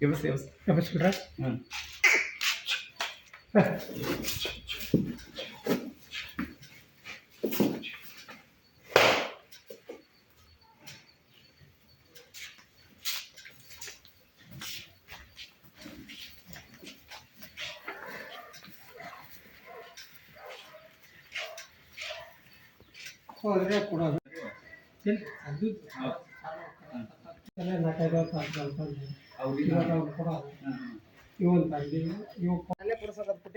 எவ்வளோ எவ்வளோ எவ்வளோ சொல்கிற ம் கூடாது அது ಪುಟ್ಟ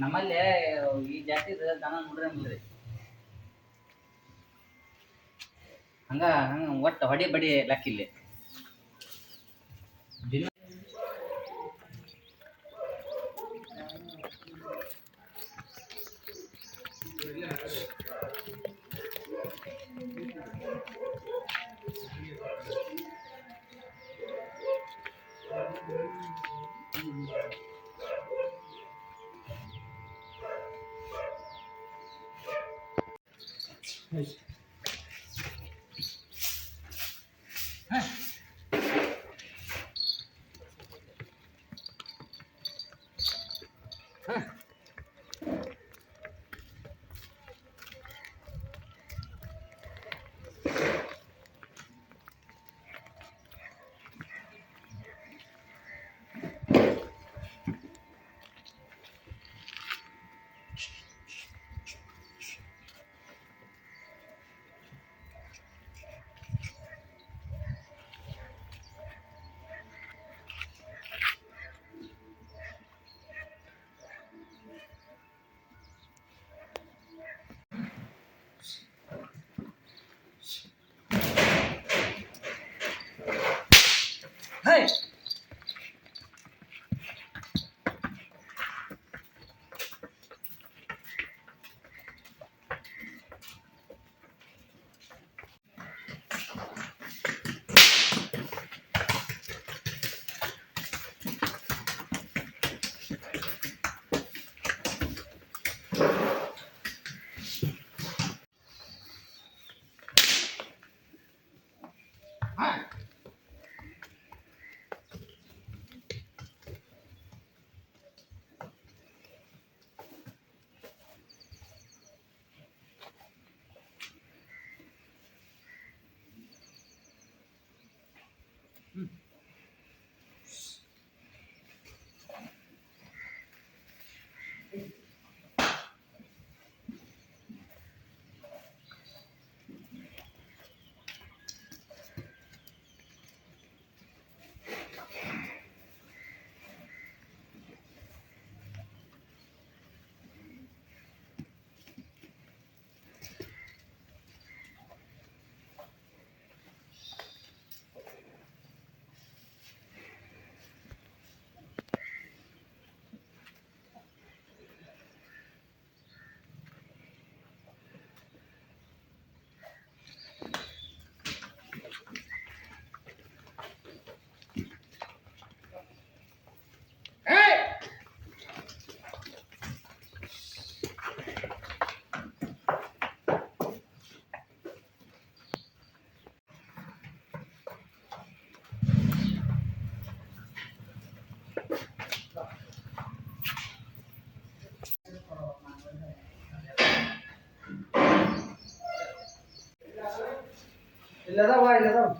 ನಮ್ಮಲ್ಲಿ ಈ ಜಾತಿ ದನ ನೋಡ್ರಿ ಅಂದ್ರಿ ಹಂಗ ಹಂಗ ಒಟ್ಟು ಹೊಡಿ ಬಡಿ ಲೆಕ್ಕಿಲ್ಲಿ ದಿನ Neyse. Heh. Heh. Mm. એટલે જાવ ભાઈ એટલે જાવ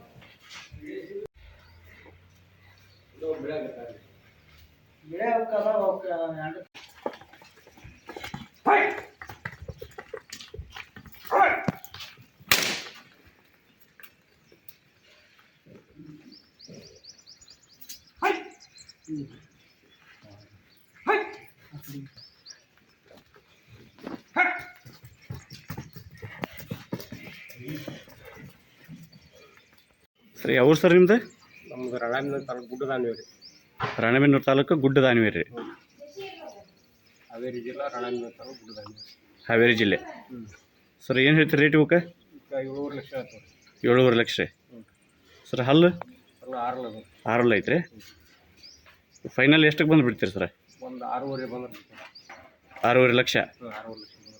Mm-hmm. ಸರಿ ಅವ್ರು ಸರ್ ನಿಮ್ದು? ನಮ್ದು ರಣಾಮಿನ ತಾಲೂಕು ಗುಡ್ಡ ರೀ ರಾಣೆಬೆನ್ನೂರು ತಾಲೂಕು ಗುಡ್ಡ ರೀ ಹಾವೇರಿ ಜಿಲ್ಲಾ ರಣಾಮಿನ ತಾಲೂಕು ಗುಡ್ಡದಾನಿವೆ ಹಾವೇರಿ ಜಿಲ್ಲೆ. ಸರ್ ಏನು ಹೇಳ್ತೀರಿ ರೇಟ್ ಇವಕ್ಕೆ ಏಳುವರೆ ಲಕ್ಷ ಆಯ್ತು ಏಳುವರೆ ಲಕ್ಷ. ರೀ ಸರ್ ಹಲ್ಲು? ಅಲ್ಲ ಆರಲ್ಲ ಅದು. ಆರಲ್ಲ ಐತ್ರಿ. ಫೈನಲ್ ಎಷ್ಟಕ್ಕೆ ಬಂದು ಬಿಡ್ತೀರಿ ಸರ್? ಒಂದು ಆರೂವರೆ ಬಂದ್ರೆ ಆರೂವರೆ ಲಕ್ಷ. ಆರೂವರೆ ಲಕ್ಷ ಬಂದ್ರೆ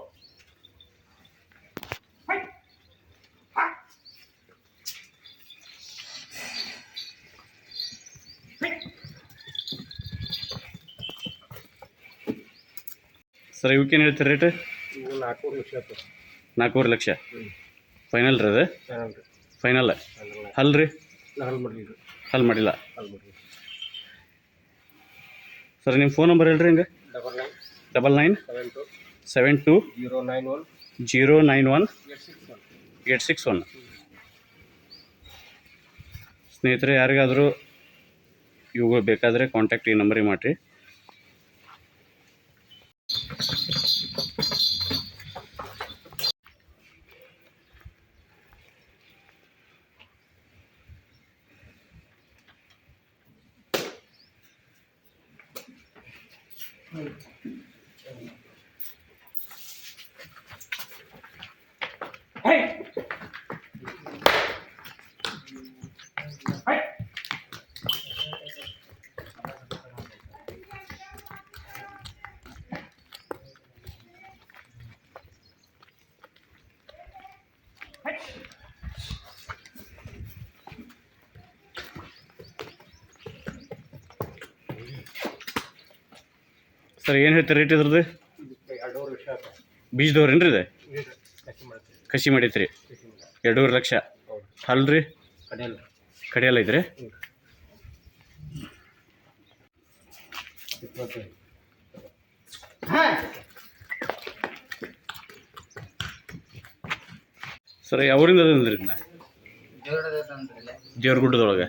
Sir ಇವಕ್ಕೇನು ಹೇಳ್ತೀರಿ ರೇಟ್ ಇವು ನಾಲ್ಕೂವರೆ ಲಕ್ಷ ನಾಲ್ಕೂವರೆ ಲಕ್ಷ? ಫೈನಲ್ ರೀ ಅದು? ಫೈನಲ್ ಹಲ್ ರೀ. ಹಲ್ ಮಾಡಲಿ ಹಲ್ ಮಾಡಿಲ್ಲ? ಸರ್ ನಿಮ್ಮ ಫೋನ್ ನಂಬರ್ ಹೇಳ್ರಿ ಹಿಂಗೆ. Double nine double nine seven two seven two zero nine one zero nine one eight six one ಸ್ನೇಹಿತರೆ ಯಾರಿಗಾದರೂ ಇವುಗಳು ಬೇಕಾದರೆ ಕಾಂಟ್ಯಾಕ್ಟ್ ಈ ನಂಬರಿಗೆ ಮಾಡಿರಿ. はい。はい ಸರ್ ಏನು ಹೇಳ್ತೀರಿ ರೇಟ್ ಇದ್ರದ್ದು? ಬೀಜದವ್ರು ಏನು ರೀ ಇದು? ಕಸಿ ಮಾಡೈತ್ರಿ ಎರಡೂವರೆ ಲಕ್ಷ. ಹಲ್ರಿ ಹಲ್ ರೀ ಕಡೆಯಲ್ಲ ಐತ್ರಿ ಸರ್ ಯಾವರಿಂದ ಅದಂದ್ರಿ ಇದನ್ನ? ದೇವ್ರದ ದೇವ್ರ ಗುಡ್ಡದೊಳಗೆ.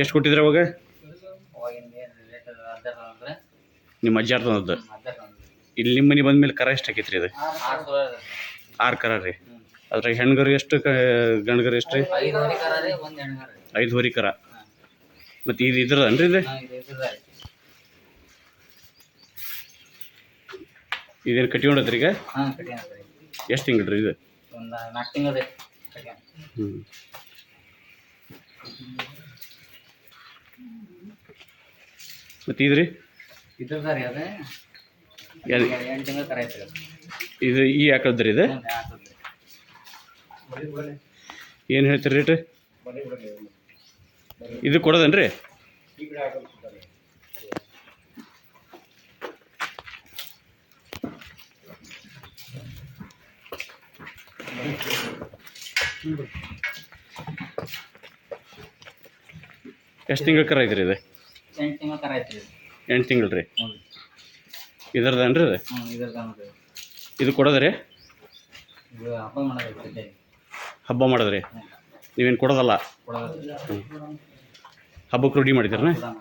ಎಷ್ಟು ಕೊಟ್ಟಿದ್ರಿ ಅವಾಗ ಅವಾಗಿನ ಏನು ರೇಟ್ ಅರ್ಧ ಅಂದ್ರೆ ನಿಮ್ಮ ಅಜ್ಜಾರ್ ತಂದದ್ದು ಇಲ್ಲಿ ನಿಮ್ಮ ಮನೆ ಬಂದ ಮೇಲೆ ಕರ ಎಷ್ಟು ಆಕೈತ್ರಿ ಇದು ಆರು ಕರ ರೀ. ಅದ್ರಾಗ ಹೆಣ್ಗರು ಎಷ್ಟು ಗಂಡ್ಗರು ಎಷ್ಟು ರೀ? ಐದು ಹೊರಿ ಕರ. ಮತ್ತು ಇದು ಇದ್ರದನ್ರಿ ಇದು? ಇದೇನು ಕಟ್ಕೊಂಡದ್ರಿ ಈಗ? ಎಷ್ಟು ತಿಂಗಳು ರೀ ಇದು? ಹ್ಞೂ ಮತ್ತು ಇದು ಸರಿ ಅದೇ. ಎಂಟು ತಿಂಗಳು ಕರ ಐತ್ರಿ ಇದು ಈ ಹಾಕದ್ರಿ ಇದು? ಏನು ಹೇಳ್ತೀರಿ ರೇಟ್? ಇದು ಕೊಡೋದೇನ್ರಿ? ಎಷ್ಟು ತಿಂಗಳ ಕರ ಐತ್ರಿ ಇದು? ಎಂಟು ತಿಂಗಳ ಕರ ಐತ್ರಿ ಇದು. ಎಂಟು ತಿಂಗಳು ರೀ. ಹ್ಞೂ ಇದ್ರದನ್ರಿ ಇದು ಕೊಡೋದ್ರಿ? ಹಬ್ಬ ಮಾಡೋದು ರೀ ಮಾಡೋದ್ರಿ? ನೀವೇನು ಕೊಡೋದಲ್ಲ? ಕೊಡೋದು ಹಬ್ಬಕ್ಕೆ ರೂಢಿ ಮಾಡಿದ್ದೀರನ? ಕೊಡೋಣ